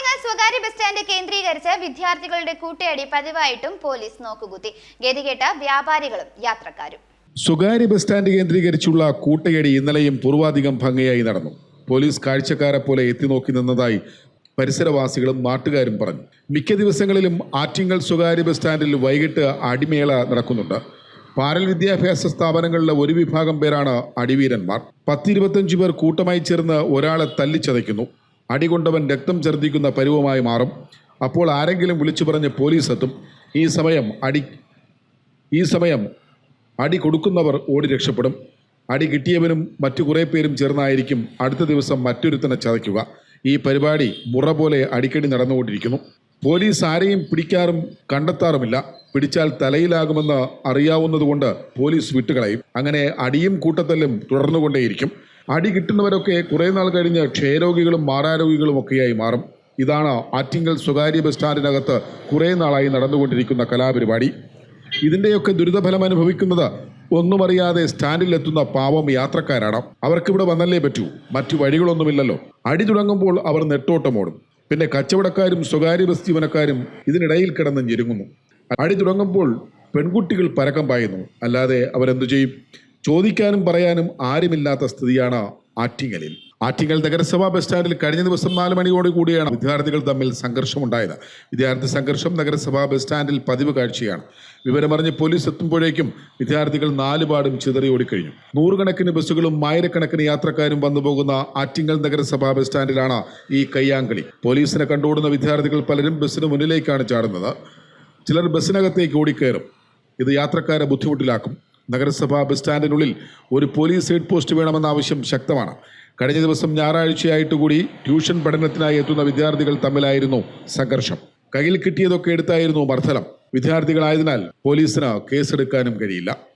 ആറ്റിങ്ങൽ സ്വകാര്യ bus stand കേന്ദ്രീകരിച്ച് വിദ്യാർത്ഥികളുടെ കൂട്ടയടി പതിവായിട്ടും പോലീസ് നോക്കുകുത്തി. ഗതികേട്ട വ്യാപാരികളും യാത്രക്കാരും. സ്വകാര്യ ബസ് സ്റ്റാൻഡ് കേന്ദ്രീകരിച്ചുള്ള കൂട്ടയടി ഇന്നലെയും പൂർവാധികം ഭംഗിയായി നടന്നു. പോലീസ് കാഴ്ചക്കാരെ പോലെ എത്തി നോക്കി നിന്നതായി പരിസരവാസികളും നാട്ടുകാരും പറഞ്ഞു. മിക്ക ദിവസങ്ങളിലും ആറ്റിങ്ങൽ സ്വകാര്യ ബസ് സ്റ്റാൻഡിൽ വൈകിട്ട് അടിമേള നടക്കുന്നുണ്ട്. പാരൽ വിദ്യാഭ്യാസ സ്ഥാപനങ്ങളിലെ ഒരു വിഭാഗം പേരാണ് അടിവീരന്മാർ. പത്തിരുപത്തഞ്ച് പേർ കൂട്ടമായി ചേർന്ന് ഒരാളെ തല്ലിച്ചതയ്ക്കുന്നു. അടികൊണ്ടവൻ രക്തം ഛർദ്ദിക്കുന്ന പരുവമായി മാറും. അപ്പോൾ ആരെങ്കിലും വിളിച്ചു പറഞ്ഞ് പോലീസ് എത്തും ഈ സമയം അടി ഈ സമയം അടി കൊടുക്കുന്നവർ ഓടി രക്ഷപ്പെടും. അടി കിട്ടിയവനും മറ്റു കുറേ പേരും ചേർന്നായിരിക്കും അടുത്ത ദിവസം മറ്റൊരുത്തനെ ചതയ്ക്കുക. ഈ പരിപാടി മുറ പോലെ അടിക്കടി നടന്നുകൊണ്ടിരിക്കുന്നു. പോലീസ് ആരെയും പിടിക്കാറും കണ്ടെത്താറുമില്ല. പിടിച്ചാൽ തലയിലാകുമെന്ന് അറിയാവുന്നതുകൊണ്ട് പോലീസ് വിട്ടുകളയും. അങ്ങനെ അടിയും കൂട്ടത്തല്ലും തുടർന്നുകൊണ്ടേയിരിക്കും. അടി കിട്ടുന്നവരൊക്കെ കുറേ നാൾ കഴിഞ്ഞ് ക്ഷയരോഗികളും മാറാരോഗികളും ഒക്കെയായി മാറും. ഇതാണ് ആറ്റിങ്കൽ സ്വകാര്യ ബസ് സ്റ്റാൻഡിനകത്ത് കുറേ നാളായി നടന്നുകൊണ്ടിരിക്കുന്ന കലാപരിപാടി. ഇതിന്റെയൊക്കെ ദുരിതഫലം അനുഭവിക്കുന്നത് ഒന്നും ഒന്നുമറിയാതെ സ്റ്റാൻഡിലെത്തുന്ന പാവം യാത്രക്കാരാണ്. അവർക്കിവിടെ വന്നല്ലേ പറ്റൂ. മറ്റു വഴികളൊന്നുമില്ലല്ലോ. അടി തുടങ്ങുമ്പോൾ അവർ നെട്ടോട്ടമോടും പിന്നെ കച്ചവടക്കാരും സ്വകാര്യ ബസ് ജീവനക്കാരും ഇതിനിടയിൽ കിടന്ന് ഞെരുങ്ങുന്നു. അടി തുടങ്ങുമ്പോൾ പെൺകുട്ടികൾ പരക്കം പായുന്നു. അല്ലാതെ അവരെന്തു ചെയ്യും? ചോദിക്കാനും പറയാനും ആരുമില്ലാത്ത സ്ഥിതിയാണ് ആറ്റിങ്ങലിൽ. ആറ്റിങ്ങൽ നഗരസഭാ ബസ് സ്റ്റാൻഡിൽ കഴിഞ്ഞ ദിവസം നാല് മണിയോട് കൂടിയാണ് വിദ്യാർത്ഥികൾ തമ്മിൽ സംഘർഷമുണ്ടായത്. വിദ്യാർത്ഥി സംഘർഷം നഗരസഭാ ബസ് സ്റ്റാൻഡിൽ പതിവ് കാഴ്ചയാണ്. വിവരമറിഞ്ഞ് പോലീസ് എത്തുമ്പോഴേക്കും വിദ്യാർത്ഥികൾ നാലുപാടും ചിതറി ഓടിക്കഴിഞ്ഞു. നൂറുകണക്കിന് ബസ്സുകളും ആയിരക്കണക്കിന് യാത്രക്കാരും വന്നുപോകുന്ന ആറ്റിങ്ങൽ നഗരസഭാ ബസ് സ്റ്റാൻഡിലാണ് ഈ കയ്യാങ്കളി. പോലീസിനെ കണ്ടുകൂടുന്ന വിദ്യാർത്ഥികൾ പലരും ബസ്സിന് മുന്നിലേക്കാണ് ചാടുന്നത്. ചിലർ ബസ്സിനകത്തേക്ക് ഓടിക്കയറും ഇത് യാത്രക്കാരെ ബുദ്ധിമുട്ടിലാക്കും. നഗരസഭാ ബസ് സ്റ്റാൻഡിനുള്ളിൽ ഒരു പോലീസ് ഹെഡ് പോസ്റ്റ് വേണമെന്ന ആവശ്യം ശക്തമാണ്. കഴിഞ്ഞ ദിവസം ഞായറാഴ്ചയായിട്ട് കൂടി ട്യൂഷൻ പഠനത്തിനായി എത്തുന്ന വിദ്യാർത്ഥികൾ തമ്മിലായിരുന്നു സംഘർഷം. കയ്യിൽ കിട്ടിയതൊക്കെ എടുത്തായിരുന്നു മർദ്ദനം. വിദ്യാർത്ഥികളായതിനാൽ പോലീസിന് കേസെടുക്കാനും കഴിയില്ല.